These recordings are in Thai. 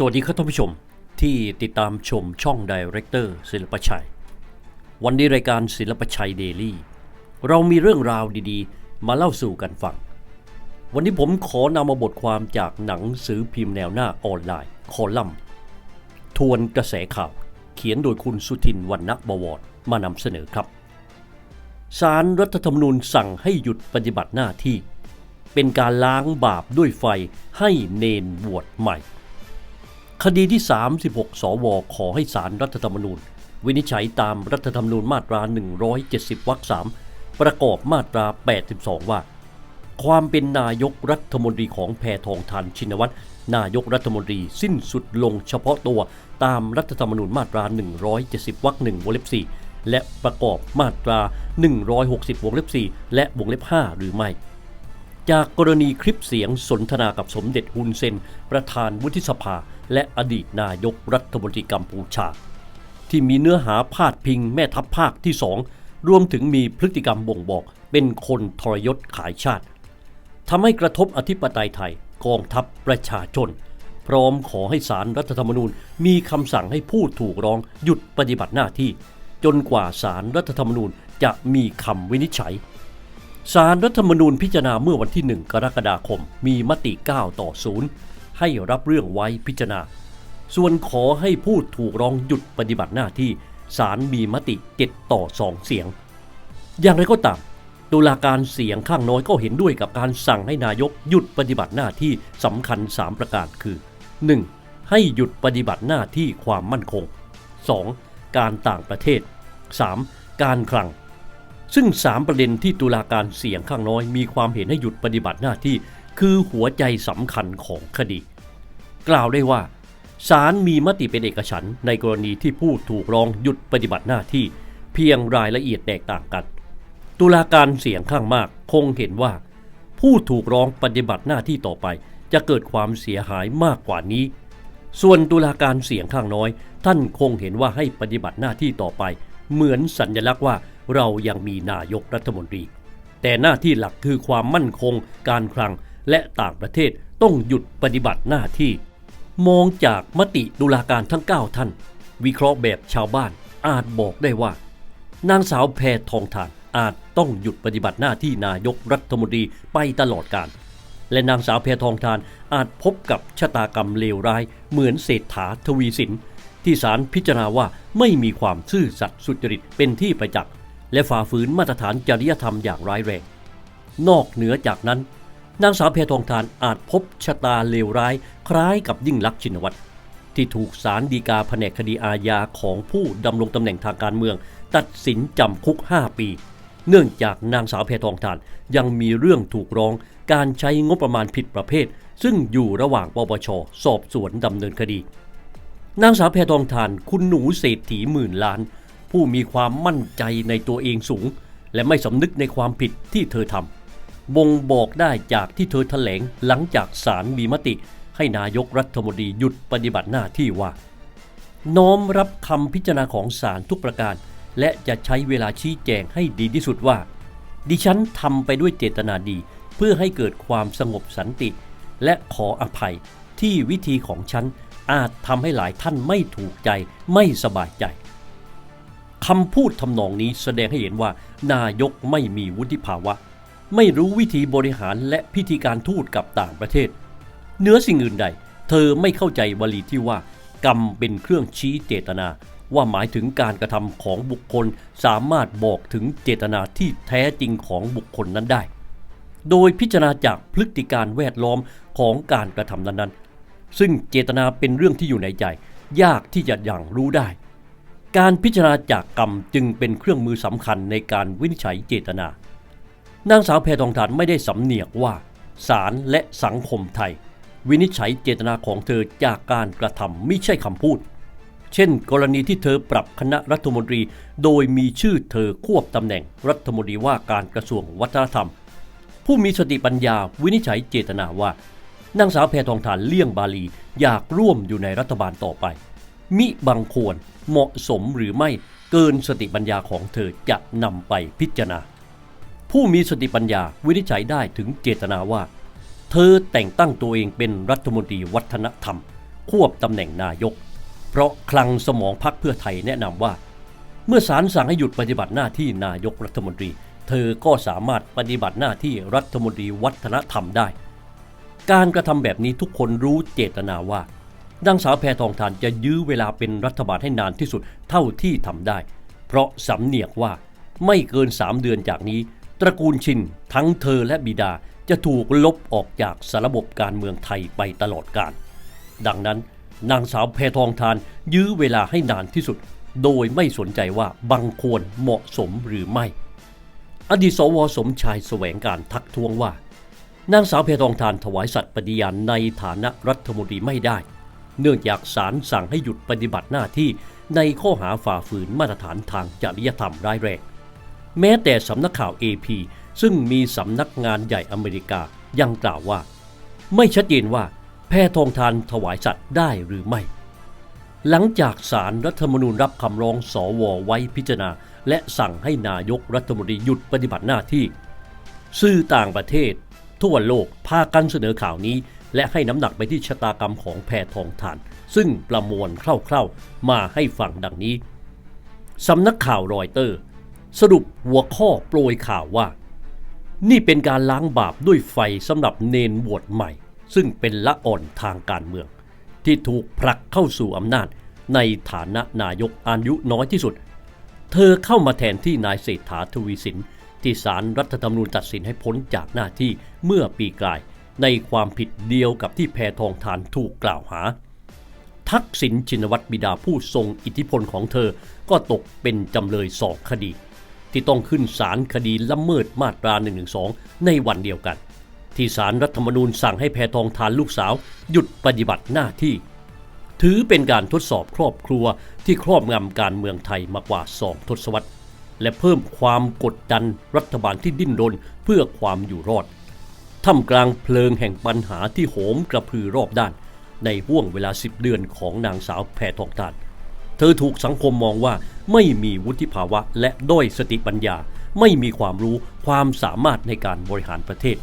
สวัสดีครับท่านผู้ชมที่ติดตามชมช่องดีเรคเตอร์ศิลปชัย วันนี้รายการศิลปชัยเดลี่ เรามีเรื่องราวดีๆ มาเล่าสู่กันฟัง วันนี้ผมขอนำมาบทความจากหนังสือพิมพ์แนวหน้าออนไลน์ คอลัมน์ ทวนกระแสข่าว เขียนโดยคุณสุทินวรรณบวรมานำเสนอครับ สารรัฐธรรมนูญสั่งให้หยุดปฏิบัติหน้าที่ เป็นการล้างบาปด้วยไฟให้เนนบวชใหม่ คดีที่ 36 สว ขอให้สารรัฐธรรมนูญ วินิจฉัยตามรัฐธรรมนูญมาตรา 170 วรรค 3 ประกอบมาตรา 82 ว่า ความเป็นนายกรัฐมนตรีของแพทองทานชินวัตร นายกรัฐมนตรีสิ้นสุดลงเฉพาะตัวตามรัฐธรรมนูญมาตรา 170 วรรค1วงเล็บ 4 และประกอบมาตรา 160 วงเล็บ 4 และวงเล็บ 5 หรือไม่ จากกรณีคลิปเสียงสนทนากับสมเด็จฮุนเซน ประธานวุฒิสภา และอดีตนายกรัฐมนตรีกัมพูชา ที่มีเนื้อหาพาดพิงแม่ทัพภาคที่สองรวมถึงมีพฤติกรรมบ่งบอกเป็นคนทรยศขายชาติทำให้กระทบอธิปไตยไทยกองทัพประชาชน พร้อมขอให้สารรัฐธรรมนูญมีคำสั่งให้ผู้ถูกร้องหยุดปฏิบัติหน้าที่ จนกว่าสารรัฐธรรมนูญจะมีคำวินิจฉัย สารรัฐธรรมนูญพิจารณาเมื่อวันที่ 1 กรกฎาคม มีมติ 9 ต่อ 0 ให้รับเรื่องไว้พิจารณา ส่วนขอให้ผู้ถูกร้องหยุดปฏิบัติหน้าที่สารมีมติ 7 ต่อ 2 เสียง อย่างไรก็ตามตุลาการเสียงข้างน้อยก็เห็นด้วยกับการสั่งให้นายกหยุดปฏิบัติหน้าที่สำคัญ 3 ประการคือ 1. ให้หยุดปฏิบัติหน้าที่ความมั่นคง 2. การต่างประเทศ 3. การคลัง ซึ่ง 3 ประเด็นที่ตุลาการเสียงข้างน้อยมีความเห็นให้หยุดปฏิบัติหน้าที่ คือหัวใจสำคัญของคดี กล่าวได้ว่าศาลมีมติเป็นเอกฉันท์ในกรณีที่ผู้ถูกร้องหยุดปฏิบัติหน้าที่ เพียงรายละเอียดแตกต่างกัน ตุลาการเสียงข้างมากคงเห็นว่า ผู้ถูกร้องปฏิบัติหน้าที่ต่อไป จะเกิดความเสียหายมากกว่านี้ ส่วนตุลาการเสียงข้างน้อย ท่านคงเห็นว่าให้ปฏิบัติหน้าที่ต่อไป เหมือนสัญลักษณ์ว่า เรายังมีนายกรัฐมนตรี แต่หน้าที่หลักคือความมั่นคง การคลังและต่างประเทศต้องหยุดปฏิบัติหน้าที่ มองจากมติตุลาการทั้ง 9 ท่าน วิเคราะห์แบบชาวบ้านอาจบอกได้ว่า นางสาวแพทองทานอาจต้องหยุดปฏิบัติหน้าที่นายกรัฐมนตรีไปตลอดกาลและนางสาวแพทองทานอาจพบกับชะตากรรมเลวร้ายเหมือนเศรษฐาทวีสินที่ศาลพิจารณาว่าไม่มีความซื่อสัตย์สุจริตเป็นที่ประจักษ์ และฝ่าฝืนมาตรฐานจริยธรรมอย่างร้ายแรง นอกเหนือจากนั้น นางสาวแพทองทานอาจพบชะตาเลวร้าย คล้ายกับยิ่งลักษณ์ชินวัตรที่ถูกศาลฎีกาแผนกคดีอาญาของผู้ดำรงตำแหน่งทางการเมือง ตัดสินจำคุก 5 ปี เนื่องจากนางสาวแพทองทานยังมีเรื่องถูกร้อง การใช้งบประมาณผิดประเภท ซึ่งอยู่ระหว่างปปชสอบสวนดำเนินคดี นางสาวแพทองทานคุณหนูเศรษฐีหมื่นล้าน ผู้มีความมั่นใจในตัวเองสูง และไม่สำนึกในความผิดที่เธอทำบ่งบอกได้จากที่เธอแถลงหลังจากศาลมีมติ ให้นายกรัฐมนตรีหยุดปฏิบัติหน้าที่ว่า น้อมรับคำพิจารณาของศาลทุกประการ และจะใช้เวลาชี้แจงให้ดีที่สุดว่า ดิฉันทำไปด้วยเจตนาดี เพื่อให้เกิดความสงบสันติ และขออภัยที่วิธีของฉันอาจทำให้หลายท่านไม่ถูกใจไม่สบายใจ คำพูดทำนองนี้แสดงให้เห็นว่า นายกไม่มีวุฒิภาวะ ไม่รู้วิธีบริหารและพิธีการทูตกับต่างประเทศเนื้อสิ่งอื่นใด เธอไม่เข้าใจวลีที่ว่า กรรมเป็นเครื่องชี้เจตนา ว่าหมายถึงการกระทำของบุคคลสามารถบอกถึงเจตนาที่แท้จริงของบุคคลนั้นได้ โดยพิจารณาจากพฤติการแวดล้อมของการกระทำนั้นๆซึ่งเจตนาเป็นเรื่องที่อยู่ในใจ ยากที่จะอย่างรู้ได้ การพิจารณาจากกรรมจึงเป็นเครื่องมือสำคัญในการวินิจฉัยเจตนา นางสาวแพทองทานไม่ได้สำเนียกว่าศาลและสังคมไทย วินิจฉัยเจตนาของเธอจากการกระทำไม่ใช่คำพูด เช่น กรณีที่เธอปรับคณะรัฐมนตรี โดยมีชื่อเธอควบตำแหน่งรัฐมนตรีว่าการกระทรวงวัฒนธรรม ผู้มีสติปัญญาวินิจฉัยเจตนาว่านางสาวแพทองทานเลี่ยงบาลีอยากร่วมอยู่ในรัฐบาลต่อไป มิบังควรเหมาะสมหรือไม่เกินสติปัญญาของเธอจะนำไปพิจารณา ผู้มีสติปัญญาวินิจฉัยได้ถึงเจตนาว่า เธอแต่งตั้งตัวเองเป็นรัฐมนตรีวัฒนธรรม ควบตำแหน่งนายก เพราะคลังสมองพักเพื่อไทยแนะนำว่า เมื่อศาลสั่งให้หยุดปฏิบัติหน้าที่นายกรัฐมนตรี เธอก็สามารถปฏิบัติหน้าที่รัฐมนตรีวัฒนธรรมได้ การกระทำแบบนี้ทุกคนรู้เจตนาว่า นางสาวแพทองทานจะยื้อเวลาเป็นรัฐบาลให้นานที่สุดเท่าที่ทำได้ เพราะสำเนียกว่าไม่เกิน 3 เดือนจากนี้ ตระกูลชินทั้งเธอและบิดาจะถูกลบออกจากสารบบการเมืองไทยไปตลอดกาลดังนั้นนางสาวแพทองทานยื้อเวลาให้นานที่สุด โดยไม่สนใจว่าบังควรเหมาะสมหรือไม่ อดีตสวสมชายแสวงการทักท้วงว่า นางสาวแพทองทานถวายสัตย์ปฏิญาณในฐานะรัฐมนตรีไม่ได้ เนื่องจากศาลสั่งให้หยุดปฏิบัติหน้าที่ในข้อหาฝ่าฝืนมาตรฐานทางจริยธรรมร้ายแรง แม้แต่สำนักข่าว AP ซึ่งมีสำนักงานใหญ่อเมริกายังกล่าวว่า ไม่ชัดเจนว่าแพทองทานถวายสัตย์ได้หรือไม่ หลังจากสารรัฐธรรมนูญรับคำร้องสวไว้พิจารณา และสั่งให้นายกรัฐมนตรีหยุดปฏิบัติหน้าที่ สื่อต่างประเทศ ทั่วโลกพากันเสนอข่าวนี้ และให้น้ำหนักไปที่ชะตากรรมของแพทองทาน ซึ่งประมวลคร่าวๆ มาให้ฟังดังนี้ สำนักข่าวรอยเตอร์ สรุปหัวข้อโปรยข่าวว่า นี่เป็นการล้างบาปด้วยไฟสำหรับเนนบวชใหม่ ซึ่งเป็นละอ่อนทางการเมือง ที่ถูกผลักเข้าสู่อำนาจในฐานะนายกอายุน้อยที่สุด เธอเข้ามาแทนที่นายเศรษฐาทวีสินที่ศาลรรัฐธรรมนูญตัดสินให้พ้นจากหน้าที่เมื่อปีกลาย ในความผิดเดียวกับที่แพทองทานถูกกล่าวหา ทักษิณชินวัตรบิดาผู้ทรงอิทธิพลของเธอก็ตกเป็นจำเลยสองคดี ที่ต้องขึ้นศาลคดีละเมิดมาตรา1นึในวันเดียวกัน ที่ศาลรรัฐธรรมนูญสั่งให้แพทองทานลูกสาว หยุดปฏิบัติหน้าที่ ถือเป็นการทดสอบครอบครัวที่ครอบงำการเมืองไทยมากว่าสองทศวรรษและเพิ่มความกดดันรัฐบาลที่ดิ้นรนเพื่อความอยู่รอด ท่ามกลางเพลิงแห่งปัญหาที่โหมกระพือรอบด้าน ในห่วงเวลา10เดือนของนางสาวแพทองทาน เธอถูกสังคมมองว่าไม่มีวุฒิภาวะและด้อยสติปัญญา ไม่มีความรู้ความสามารถในการบริหารประเทศ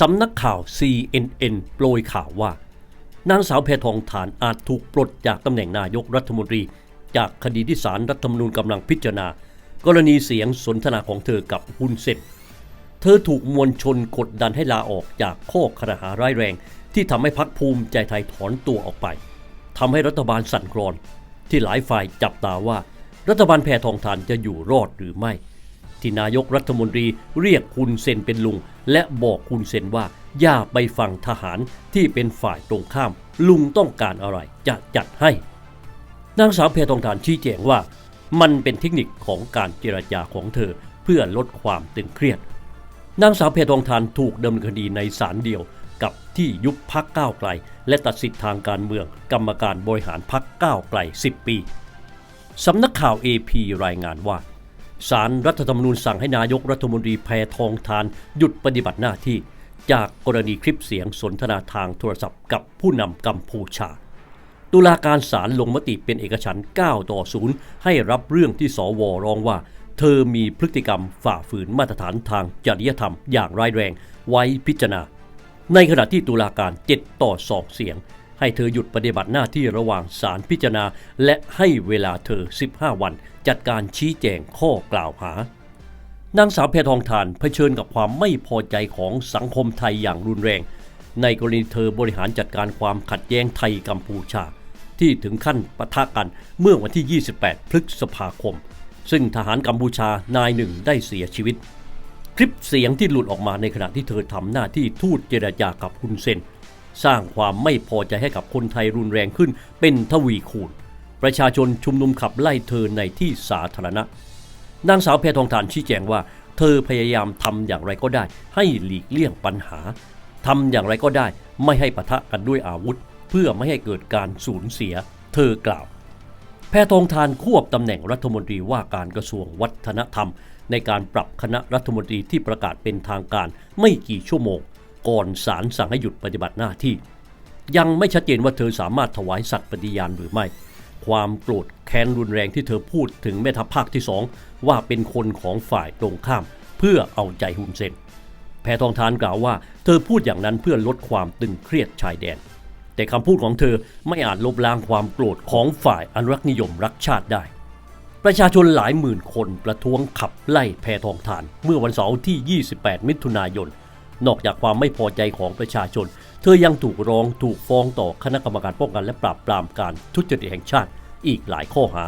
สำนักข่าว CNN โปรยข่าวว่า นางสาวแพทองทานอาจถูกปลดจากตำแหน่งนายกรัฐมนตรี จากคดีที่ศาลรัฐธรรมนูญกำลังพิจารณา กรณีเสียงสนทนาของเธอกับฮุนเซน อถูกมวลชนกดดันให้ลาออกจากข้อครหาร้ายแรง ที่ทำให้พักภูมิใจไทยถอนตัวออกไปทำให้รัฐบาลสั่นคลอน ที่หลายฝ่ายจับตาว่า รัฐบาลแพทองทานจะอยู่รอดหรือไม่ ที่นายกรัฐมนตรีเรียกคุณเซนเป็นลุง และบอกคุณเซนว่าอย่าไปฟังทหารที่เป็นฝ่ายตรงข้าม ลุงต้องการอะไรจะจัดให้นางสาวแพทองทานชี้แจงว่า มันเป็นเทคนิคของการเจรจาของเธอเพื่อลดความตึงเครียด นางสาวแพทองทานถูกดำเนินคดีในศาลเดียวกับที่ยุบพักก้าวไกล และตัดสิทธิทางการเมือง กรรมการบริหารพักก้าวไกล 10 ปีสำนักข่าว AP รายงานว่าศาลรัฐธรรมนูญสั่งให้นายกรัฐมนตรีแพทองทานหยุดปฏิบัติหน้าที่ จากกรณีคลิปเสียงสนทนาทางโทรศัพท์กับผู้นำกัมพูชา ตุลาการศาลลงมติเป็นเอกฉันท์9ต่อ 0 ให้รับเรื่องที่สวร้องว่า เธอมีพฤติกรรมฝ่าฝืนมาตรฐานทางจริยธรรมอย่างร้ายแรงไว้พิจารณา ในขณะที่ตุลาการ 7 ต่อ 2 เสียง ให้เธอหยุดปฏิบัติหน้าที่ระหว่างศาลพิจารณา และให้เวลาเธอ 15 วัน จัดการชี้แจงข้อกล่าวหานางสาวแพทองทานเผชิญกับความไม่พอใจของสังคมไทยอย่างรุนแรง ในกรณีเธอบริหารจัดการความขัดแย้งไทยกัมพูชา ที่ถึงขั้นปะทะกันเมื่อวันที่ 28 พฤษภาคม ซึ่งทหารกัมพูชานายหนึ่งได้เสียชีวิต คลิปเสียงที่หลุดออกมาในขณะที่เธอทำหน้าที่ทูตเจรจากับคุณเซน สร้างความไม่พอใจให้กับคนไทยรุนแรงขึ้นเป็นทวีคูณ ประชาชนชุมนุมขับไล่เธอในที่สาธารณะ นางสาวแพทองทานชี้แจงว่า เธอพยายามทำอย่างไรก็ได้ ให้หลีกเลี่ยงปัญหาทำอย่างไรก็ได้ไม่ให้ปะทะกันด้วยอาวุธ เพื่อไม่ให้เกิดการสูญเสีย เธอกล่าว ทองทานควบตำแหน่งรัฐมนตรีว่าการกระทรวงวัฒนธรรม ในการปรับคณะรัฐมนตรีที่ประกาศเป็นทางการไม่กี่ชั่วโมง ก่อนศาลสั่งให้หยุดปฏิบัติหน้าที่ ยังไม่ชัดเจนว่าเธอสามารถถวายสัตย์ปฏิญาณหรือไม่ ความโกรธแค้นรุนแรงที่เธอพูดถึงแม่ทัพภาคที่สองว่าเป็นคนของฝ่ายตรงข้าม เพื่อเอาใจฮุนเซนแพทองทานกล่าวว่า เธอพูดอย่างนั้นเพื่อลดความตึงเครียดชายแดน แต่คำพูดของเธอไม่อาจลบล้างความโกรธของฝ่ายอนุรักษ์นิยมรักชาติได้ ประชาชนหลายหมื่นคนประท้วงขับไล่แพทองทาน เมื่อวันเสาร์ที่ 28 มิถุนายน นอกจากความไม่พอใจของประชาชน เธอยังถูกร้องถูกฟ้องต่อคณะกรรมการป้องกันและปราบปรามการทุจริตแห่งชาติอีกหลายข้อหา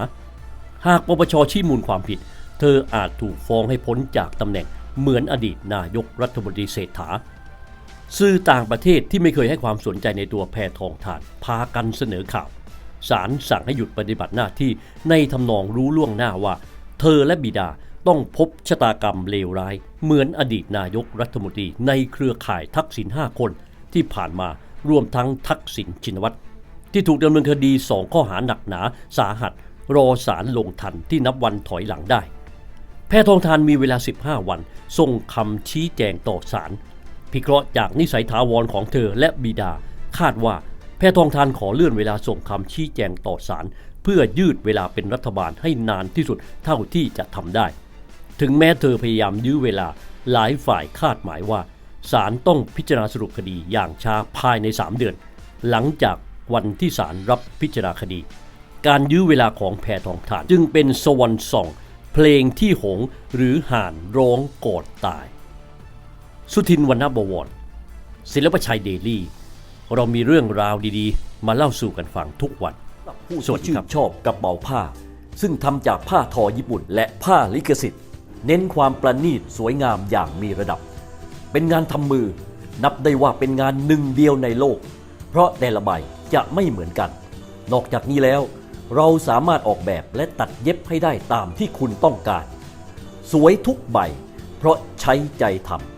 หากปปชชี้มูลความผิด เธออาจถูกฟ้องให้พ้นจากตำแหน่งเหมือนอดีตนายกรัฐมนตรีเศรษฐา สื่อต่างประเทศที่ไม่เคยให้ความสนใจในตัวแพทองทาน พากันเสนอข่าวศาลสั่งให้หยุดปฏิบัติหน้าที่ในทำนองรู้ล่วงหน้าว่า เธอและบิดาต้องพบชะตากรรมเลวร้าย เหมือนอดีตนายกรัฐมนตรีในเครือข่ายทักษิณห้าคนที่ผ่านมารวมทั้งทักษิณชินวัตรที่ถูกดำเนินคดีสองข้อหาหนักหนาสาหัส รอศาลลงทันที่นับวันถอยหลังได้ แพทองทานมีเวลา 15 วัน ส่งคำชี้แจงต่อศาล พิเคราะห์จากนิสัยถาวรของเธอและบิดา คาดว่าแพทองทานขอเลื่อนเวลาส่งคำชี้แจงต่อศาลเพื่อยืดเวลาเป็นรัฐบาลให้นานที่สุดเท่าที่จะทำได้ ถึงแม้เธอพยายามยื้อเวลาหลายฝ่ายคาดหมายว่าศาลต้องพิจารณาสรุปคดีอย่างช้าภายใน 3 เดือน หลังจากวันที่ศาลรับพิจารณาคดี การยื้อเวลาของแพทองทาน จึงเป็นสวรรค์ส่อง เพลงที่หงหรือห่านร้องกอดตาย สุทินวรรณบวรศิลปชัยเดลี่ เรามีเรื่องราวดีๆ มาเล่าสู่กันฟังทุกวันผู้ที่ชื่นชอบกระเป๋าผ้า ซึ่งทำจากผ้าทอญี่ปุ่น และผ้าลิขสิทธิ์ เน้นความประณีตสวยงามอย่างมีระดับ เป็นงานทำมือ นับได้ว่าเป็นงานหนึ่งเดียวในโลก เพราะแต่ละใบจะไม่เหมือนกัน นอกจากนี้แล้ว เราสามารถออกแบบและตัดเย็บให้ได้ตามที่คุณต้องการ สวยทุกใบ เพราะใช้ใจทำ